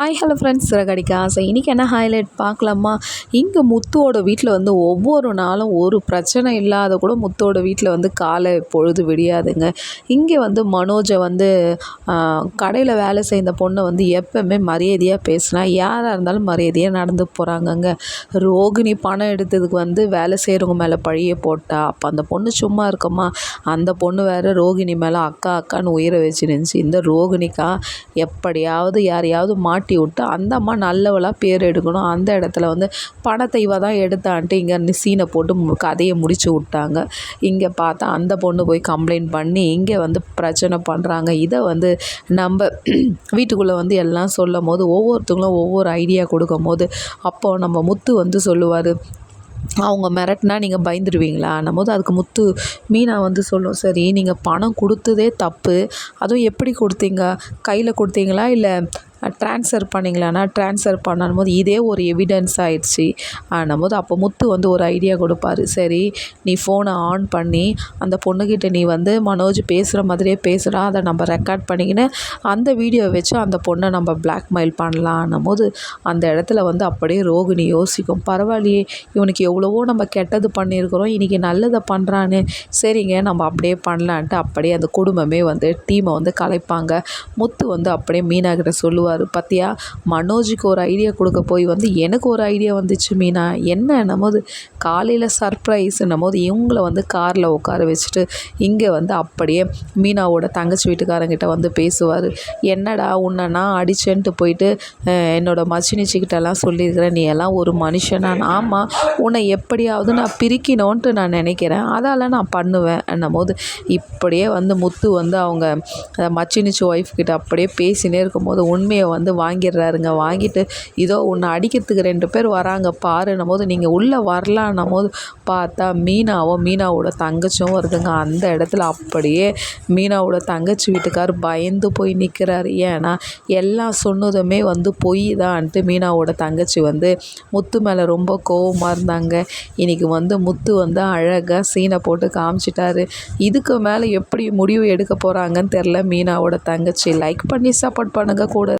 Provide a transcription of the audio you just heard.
Hi hello friends Siragadikka ஆசை. இன்றைக்கி என்ன ஹைலைட் பார்க்கலாமா? இங்கே முத்துவோட வீட்டில் வந்து ஒவ்வொரு நாளும் ஒரு பிரச்சனை இல்லாத கூட முத்துவோட வீட்டில் வந்து காலை பொழுது விடியாதுங்க. இங்கே வந்து மனோஜை வந்து கடையில் வேலை செய்த பொண்ணை வந்து எப்போவுமே மரியாதையாக பேசினா யாராக இருந்தாலும் மரியாதையாக நடந்து போகிறாங்கங்க ரோகிணி பணம் எடுத்ததுக்கு வந்து வேலை செய்கிறவங்க மேலே பழியை போட்டா அப்போ அந்த பொண்ணு சும்மா இருக்குமா? அந்த பொண்ணு வேறு ரோகிணி மேலே அக்கா அக்கான்னு உயிரை வச்சு நினச்சி இந்த ரோகிணிக்கா எப்படியாவது யாரையாவது மாட்டி மாட்டி விட்டு அந்த அம்மா நல்லவளாக பேர் எடுக்கணும். அந்த இடத்துல வந்து பணத்தை இவ தான் எடுத்தான்ட்டு இங்கே சீனை போட்டு கதையை முடிச்சு விட்டாங்க. இங்கே பார்த்தா அந்த பொண்ணு போய் கம்ப்ளைண்ட் பண்ணி இங்கே வந்து பிரச்சனை பண்ணுறாங்க இதை வந்து நம்ம வீட்டுக்குள்ளே வந்து எல்லாம் சொல்லும் போது ஒவ்வொருத்தவங்களும் ஒவ்வொரு ஐடியா கொடுக்கும் போது அப்போது நம்ம முத்து வந்து சொல்லுவார் அவங்க மிரட்டினா நீங்கள் பயந்துடுவீங்களா போது அதுக்கு முத்து மீனா வந்து சொல்லும் சரி நீங்கள் பணம் கொடுத்ததே தப்பு. அதுவும் எப்படி கொடுத்தீங்க? கையில் கொடுத்தீங்களா? இல்லை ட்ரான்ஸ்ஃபர் பண்ணிங்களான்னா ட்ரான்ஸ்ஃபர் பண்ணும்போது இதே ஒரு எவிடன்ஸ் ஆயிடுச்சு. போது அப்போ முத்து வந்து ஒரு ஐடியா கொடுப்பாரு. சரி நீ ஃபோனை ஆன் பண்ணி அந்த பொண்ணுக்கிட்ட நீ வந்து மனோஜ் பேசுகிற மாதிரியே பேசுகிறா அதை நம்ம ரெக்கார்ட் பண்ணிக்கின்னு அந்த வீடியோவை வச்சு அந்த பொண்ணை நம்ம பிளாக்மெயில் பண்ணலான்னும் போது அந்த இடத்துல வந்து அப்படியே ரோகிணி யோசிக்கும். பரவாயில்லையே இவனுக்கு எவ்வளவோ நம்ம கெட்டது பண்ணியிருக்கிறோம் இன்றைக்கி நல்லதை பண்ணுறான்னு சரிங்க நம்ம அப்படியே பண்ணலான்ட்டு அப்படியே அந்த குடும்பமே வந்து டீமை வந்து கலைப்பாங்க. முத்து வந்து அப்படியே மீனாகிட்ட சொல்லுவார். சொல்லுவார் பார்த்தியா மனோஜுக்கு ஒரு ஐடியா கொடுக்க போய் வந்து எனக்கு ஒரு ஐடியா வந்துச்சு மீனா. என்ன போது காலையில் சர்ப்ரைஸ் போது இவங்களை வந்து காரில் உட்கார வச்சுட்டு இங்கே வந்து அப்படியே மீனாவோட தங்கச்சி வீட்டுக்காரங்கிட்ட வந்து பேசுவார். என்னடா உன்னை நான் அடிச்சேன்ட்டு போயிட்டு என்னோட மச்சினிச்சிக்கிட்டலாம் சொல்லியிருக்கிறேன் நீ எல்லாம் ஒரு மனுஷனா? ஆமாம் உன்னை எப்படியாவது நான் பிரிக்கணும்ன்ட்டு நான் நினைக்கிறேன். அதால் நான் பண்ணுவேன். என்னும் போது இப்படியே வந்து முத்து வந்து அவங்க மச்சினிச்சு ஒய்ஃப் கிட்ட அப்படியே பேசினே இருக்கும்போது உண்மையை உண்மையை வந்து வாங்கிடுறாருங்க. வாங்கிட்டு இதோ உன்னை அடிக்கிறதுக்கு ரெண்டு பேர் வராங்க. பாருன்னும் போது நீங்கள் உள்ளே வரலான்னும் போது பார்த்தா மீனாவும் மீனாவோட தங்கச்சும் வருதுங்க அந்த இடத்துல அப்படியே மீனாவோட தங்கச்சி வீட்டுக்கார் பயந்து போய் நிற்கிறாரு ஏன்னா எல்லாம் சொன்னதுமே வந்து பொய் தான்ட்டு மீனாவோட தங்கச்சி வந்து முத்து மேலே ரொம்ப கோவமாக இருந்தாங்க. இன்றைக்கி வந்து முத்து வந்து அழகாக சீனை போட்டு காமிச்சிட்டாரு. இதுக்கு மேலே எப்படி முடிவு எடுக்க போகிறாங்கன்னு தெரில மீனாவோட தங்கச்சி லைக் பண்ணி சப்போர்ட் பண்ணுங்கள் கூட.